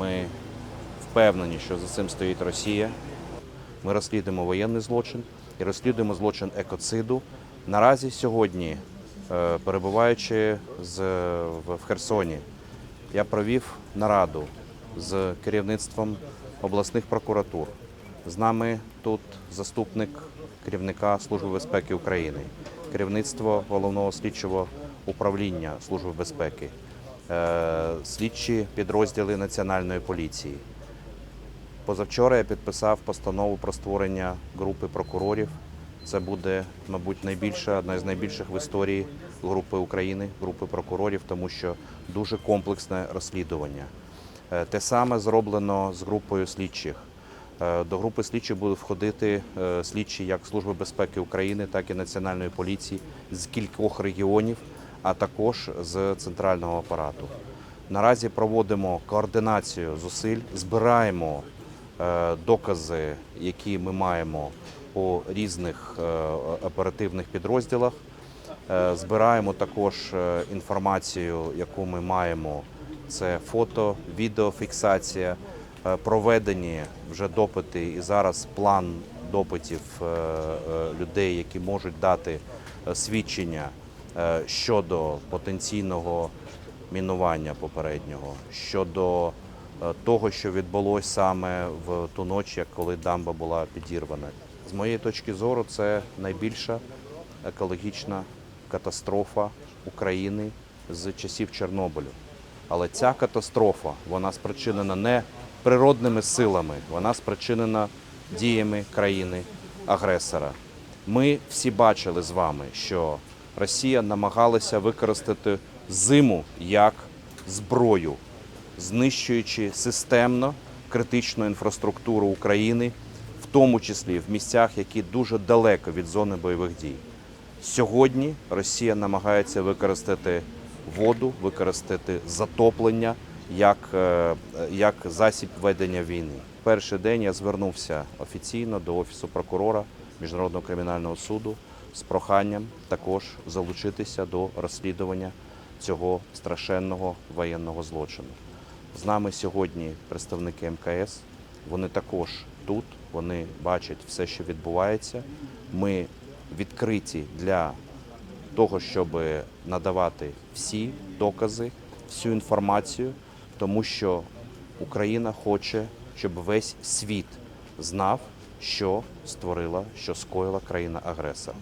Ми впевнені, що за цим стоїть Росія. Ми розслідуємо воєнний злочин і розслідуємо злочин екоциду. Наразі сьогодні, е, перебуваючи в Херсоні, я провів нараду з керівництвом обласних прокуратур. З нами тут заступник керівника Служби безпеки України, керівництво головного слідчого управління Служби безпеки, слідчі підрозділи Національної поліції. Позавчора я підписав постанову про створення групи прокурорів. Це буде, мабуть, найбільша, одна з найбільших в історії групи України, групи прокурорів, тому що дуже комплексне розслідування. Е, Те саме зроблено з групою слідчих. Е, До групи слідчих будуть входити е, слідчі як Служби безпеки України, так і Національної поліції з кількох регіонів, а також з центрального апарату. Наразі проводимо координацію зусиль, збираємо е, докази, які ми маємо по різних е, оперативних підрозділах. Е, Збираємо також інформацію, яку ми маємо. Це фото, відеофіксація, проведені вже допити, і зараз план допитів людей, які можуть дати свідчення щодо потенційного мінування попереднього, щодо е, того, що відбулося саме в ту ніч, коли дамба була підірвана. З моєї точки зору, це найбільша екологічна катастрофа України з часів Чорнобилю. Але ця катастрофа вона спричинена не природними силами, вона спричинена діями країни-агресора. Ми всі бачили з вами, що Росія намагалася використати зиму як зброю, знищуючи системно критичну інфраструктуру України, в тому числі в місцях, які дуже далеко від зони бойових дій. Сьогодні Росія намагається використати воду, використати затоплення як, е, як засіб ведення війни. Перший день я звернувся офіційно до Офісу прокурора Міжнародного кримінального суду з проханням також залучитися до розслідування цього страшенного воєнного злочину. З нами сьогодні представники МКС. Вони також тут, вони бачать все, що відбувається. Ми відкриті для того, щоб надавати всі докази, всю інформацію, тому що Україна хоче, щоб весь світ знав, що створила, що скоїла країна-агресор.